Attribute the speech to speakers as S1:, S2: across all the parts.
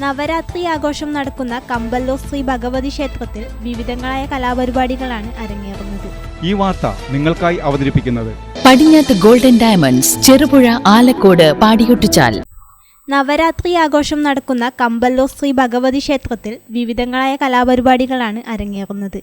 S1: നവരാത്രി ആഘോഷം നടക്കുന്ന കമ്പല്ലൂർ ശ്രീ ഭഗവതി ക്ഷേത്രത്തിൽ വിവിധങ്ങളായ കലാപരിപാടികളാണ് അരങ്ങേറുന്നത്.
S2: ഈ വാർത്ത നിങ്ങൾക്കായി അവതരിപ്പിക്കുന്നത്
S3: പടിഞ്ഞാത്ത് ഗോൾഡൻ ഡയമണ്ട്സ് ചെറുപുഴ ആലക്കോട് പാടിയൊട്ടിച്ചാൽ.
S1: നവരാത്രി ആഘോഷം നടക്കുന്ന കമ്പല്ലൂർ ശ്രീ ഭഗവതി ക്ഷേത്രത്തിൽ വിവിധങ്ങളായ കലാപരിപാടികളാണ് അരങ്ങേറുന്നത്.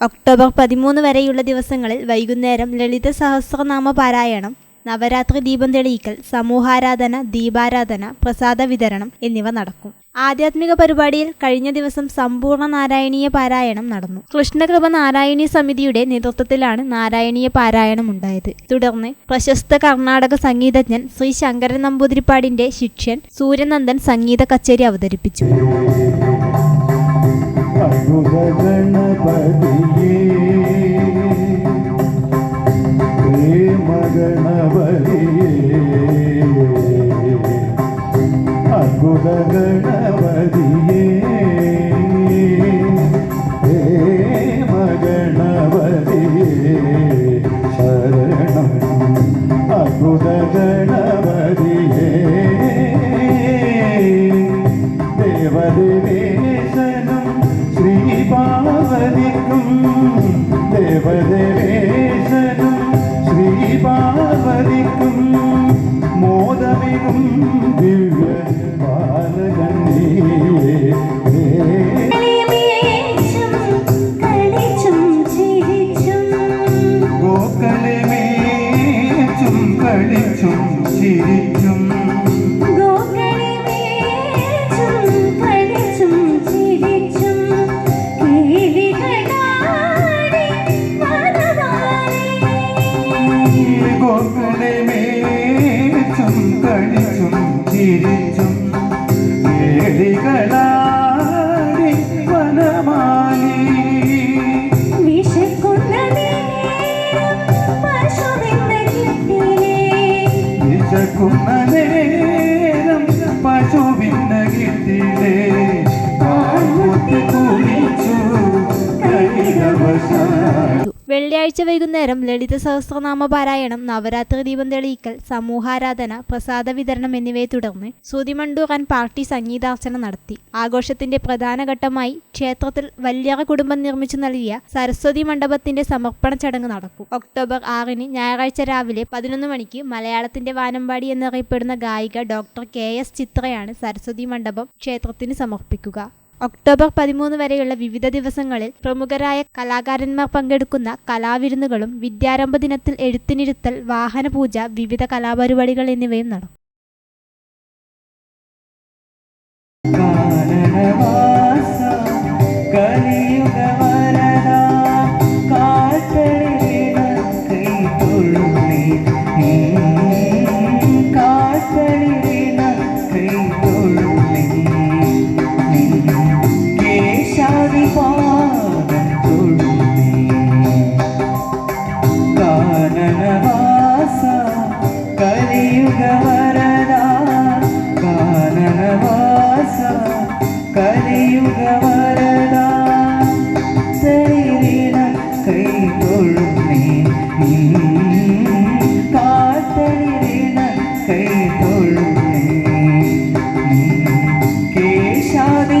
S1: ഒക്ടോബർ പതിമൂന്ന് വരെയുള്ള ദിവസങ്ങളിൽ വൈകുന്നേരം ലളിത സഹസ്രനാമ പാരായണം നവരാത്രി ദീപം തെളിയിക്കൽ സമൂഹാരാധന ദീപാരാധന പ്രസാദ വിതരണം എന്നിവ നടക്കും. ആധ്യാത്മിക പരിപാടിയിൽ കഴിഞ്ഞ ദിവസം സമ്പൂർണ നാരായണീയ പാരായണം നടന്നു. കൃഷ്ണകൃപ നാരായണി സമിതിയുടെ നേതൃത്വത്തിലാണ് നാരായണീയ പാരായണം ഉണ്ടായത്. തുടർന്ന് പ്രശസ്ത കർണാടക സംഗീതജ്ഞൻ ശ്രീ ശങ്കരൻ നമ്പൂതിരിപ്പാടിന്റെ ശിക്ഷ്യൻ സൂര്യനന്ദൻ സംഗീത കച്ചേരി അവതരിപ്പിച്ചു.
S4: ഗണപതിയേ. പ്രേമ ഗണപതിയേ. അദ്ഭുത ഗണപതിയേ ശരണം അദ്ഭുത ഗണപതിയേ. ദേവദേവേശനും ശ്രീപാർവതിക്കും ദേവദേവേശനും മോദമികും ദിവ്യ ബാലകണ്ണീ
S5: കളിച്ചും ചിരിച്ചും
S4: ഗോക്കളമേച്ചും കളിച്ചും ചിരിച്ചും ഏടികളാടി വനമാലി.
S5: വിശക്കുന്ന നേരം പശുവിന്ന കിട്ടിലേ
S1: വെള്ളിയാഴ്ച വൈകുന്നേരം ലളിത സഹസ്രനാമ പാരായണം നവരാത്രി ദീപം തെളിയിക്കൽ സമൂഹാരാധന പ്രസാദ വിതരണം എന്നിവയെ തുടർന്ന് സുതിമണ്ടൂറാൻ പാർട്ടി സംഗീതാർച്ചന നടത്തി. ആഘോഷത്തിന്റെ പ്രധാന ഘട്ടമായി ക്ഷേത്രത്തിൽ വല്യറ കുടുംബം നിർമ്മിച്ചു നൽകിയ സരസ്വതി മണ്ഡപത്തിന്റെ സമർപ്പണ ചടങ്ങ് നടക്കും. ഒക്ടോബർ ആറിന് ഞായറാഴ്ച രാവിലെ പതിനൊന്ന് മണിക്ക് മലയാളത്തിന്റെ വാനമ്പാടി എന്നറിയപ്പെടുന്ന ഗായിക ഡോക്ടർ കെ എസ് ചിത്രയാണ് സരസ്വതി മണ്ഡപം ക്ഷേത്രത്തിന് സമർപ്പിക്കുക. ഒക്ടോബർ പതിമൂന്ന് വരെയുള്ള വിവിധ ദിവസങ്ങളിൽ പ്രമുഖരായ കലാകാരന്മാർ പങ്കെടുക്കുന്ന കലാവിരുന്നുകളും വിദ്യാരംഭ ദിനത്തിൽ എഴുത്തിനിരുത്തൽ വാഹനപൂജ വിവിധ കലാപരിപാടികൾ എന്നിവയും നടക്കും.
S4: കൈ തൊഴുമേ കേശാദി